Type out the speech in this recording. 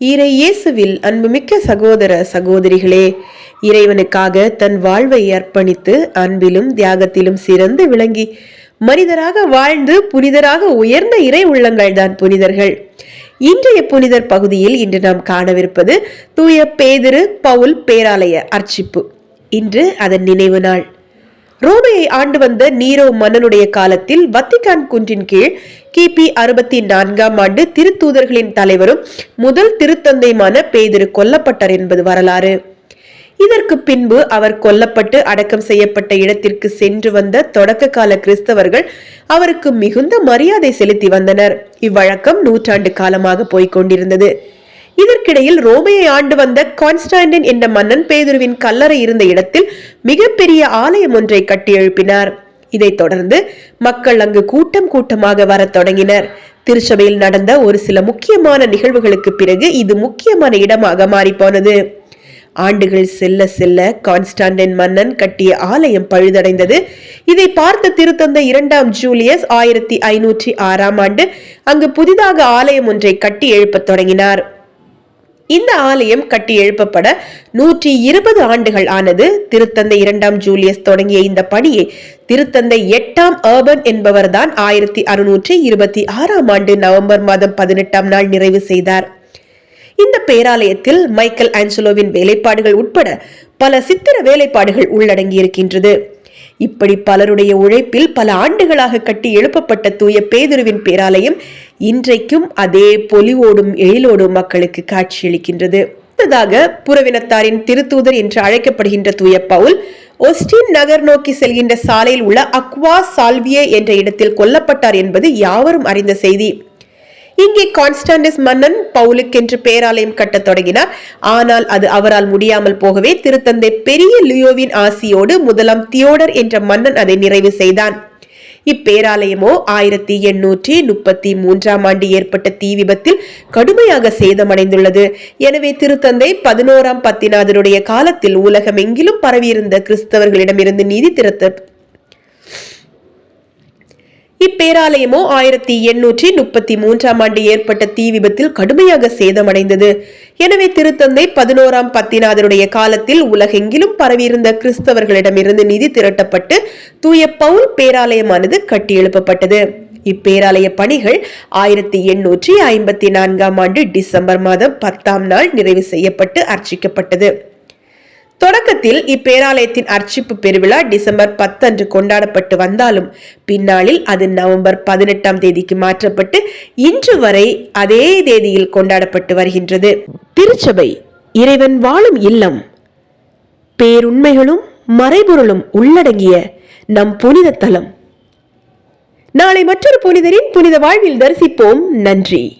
இறை இயேசுவில் அன்புமிக்க சகோதர சகோதரிகளே இறைவனுக்காக தன் வாழ்வை அர்ப்பணித்து அன்பிலும் தியாகத்திலும் சிறந்து விளங்கி மனிதராக வாழ்ந்து புனிதராக உயர்ந்த இறை உள்ளங்கள் தான் புனிதர்கள். இன்றைய புனிதர் பகுதியில் இன்று நாம் காணவிருப்பது தூய பேதிரு பவுல் பேராலய அர்ச்சிப்பு. இன்று அதன் நினைவு நாள். ரோமையை ஆண்டு வந்த நீரோ மன்னனுடைய காலத்தில் வத்திகான் குன்றின் கீழ் கிபி அறுபத்தி நான்காம் ஆண்டு திருத்தூதர்களின் தலைவரும் முதல் திருத்தந்தையுமான பேதிரு கொல்லப்பட்டார் என்பது வரலாறு. இதற்கு பின்பு அவர் கொல்லப்பட்டு அடக்கம் செய்யப்பட்ட இடத்திற்கு சென்று வந்த தொடக்க கால கிறிஸ்தவர்கள் அவருக்கு மிகுந்த மரியாதை செலுத்தி வந்தனர். இவ்வழக்கம் நூற்றாண்டு காலமாக போய்க் கொண்டிருந்தது. இதற்கிடையில் ரோமையை ஆண்டு வந்த கான்ஸ்டாண்டின் என்ற மன்னன் பேதுருவின் கல்லறை இருந்த இடத்தில் மிகப்பெரிய ஆலயம் ஒன்றை கட்டி எழுப்பினார் இதைத் தொடர்ந்து மக்கள் அங்கு கூட்டம் கூட்டமாக வரத் தொடங்கினர். திருச்சபையில் நடந்த ஒரு சில முக்கியமான நிகழ்வுகளுக்கு பிறகு இது முக்கியமான இடமாக மாறிப்போனது. ஆண்டுகள் செல்ல செல்ல கான்ஸ்டாண்டின் மன்னன் கட்டிய ஆலயம் பழுதடைந்தது. இதை பார்த்த திருத்தந்தை இரண்டாம் ஜூலியஸ் ஆயிரத்தி ஐநூற்றி ஆறாம் ஆண்டு அங்கு புதிதாக ஆலயம் ஒன்றை கட்டி எழுப்பத் தொடங்கினார். இந்த ஆலயம் கட்டி எழுப்பப்பட நூற்றி இருபது ஆண்டுகள் ஆனது. திருத்தந்தை இரண்டாம் ஜூலியஸ் தொடங்கிய இந்த பணியை திருத்தந்தை எட்டாம் ஏர்பன் என்பவர்தான் ஆயிரத்தி அறுநூற்றி இருபத்தி ஆறாம் ஆண்டு நவம்பர் மாதம் பதினெட்டாம் நாள் நிறைவு செய்தார். இந்த பேராலயத்தில் மைக்கேல் ஆஞ்சலோவின் வேலைப்பாடுகள் உட்பட பல சித்திர வேலைப்பாடுகள் உள்ளடங்கி இருக்கின்றது இப்படி பலருடைய உழைப்பில் பல ஆண்டுகளாக கட்டி எழுப்பப்பட்ட தூய பேதுருவின் பேராலயம் இன்றைக்கும் அதே பொலிவோடும் எழிலோடும் மக்களுக்கு காட்சியளிக்கின்றது. அடுத்ததாக புறவினத்தாரின் திருத்தூதர் என்று அழைக்கப்படுகின்ற தூய பவுல் ஒஸ்டின் நகர் நோக்கி செல்கின்ற சாலையில் உள்ள அக்வா சால்வியே என்ற இடத்தில் கொல்லப்பட்டார் என்பது யாவரும் அறிந்த செய்தி. இங்கே கான்ஸ்டாண்டிஸ் மன்னன் பவுலுக்கென்று பேராலயம் கட்டத் தொடங்கினார். ஆனால் அது அவரால் முடியாமல் போகவே திருத்தந்தை பெரிய லியோவின் ஆசியோடு முதலாம் தியோடர் என்ற மன்னன் அதை நிறைவு செய்தான். இப்பேராலயமோ ஆயிரத்தி எண்ணூற்றி முப்பத்தி மூன்றாம் ஆண்டு ஏற்பட்ட தீ விபத்தில் கடுமையாக சேதமடைந்துள்ளது. எனவே திருத்தந்தை பதினோராம் பத்திநாதருடைய காலத்தில் உலகமெங்கிலும் பரவியிருந்த கிறிஸ்தவர்களிடமிருந்து நீதி திரத்த இப்பேராலயமோ ஆயிரத்தி எண்ணூற்றி முப்பத்தி மூன்றாம் ஆண்டு ஏற்பட்ட தீ விபத்தில் கடுமையாக சேதமடைந்தது. எனவே திருத்தந்தை பதினோராம் பத்தினாதருடைய காலத்தில் உலகெங்கிலும் பரவியிருந்த கிறிஸ்தவர்களிடமிருந்து நிதி திரட்டப்பட்டு தூய பவுல் பேராலயமானது கட்டியெழுப்பப்பட்டது. இப்பேராலய பணிகள் ஆயிரத்தி எண்ணூற்றி ஐம்பத்தி நான்காம் ஆண்டு டிசம்பர் மாதம் பத்தாம் நாள் நிறைவு செய்யப்பட்டு அர்ச்சிக்கப்பட்டது. தொடக்கத்தில் இப்பேராலயத்தின் அர்ச்சிப்பு பெருவிழா டிசம்பர் பத்தன்று கொண்டாடப்பட்டு வந்தாலும் பின்னாளில் அது நவம்பர் பதினெட்டாம் தேதிக்கு மாற்றப்பட்டு இன்று வரை அதே தேதியில் கொண்டாடப்பட்டு வருகின்றது. திருச்சபை இறைவன் வாழும் இல்லம். பேருண்மைகளும் மறைபொருளும் உள்ளடங்கிய நம் புனித தலம். நாளை மற்றொரு புனிதரின் புனித வாழ்வில் தரிசிப்போம். நன்றி.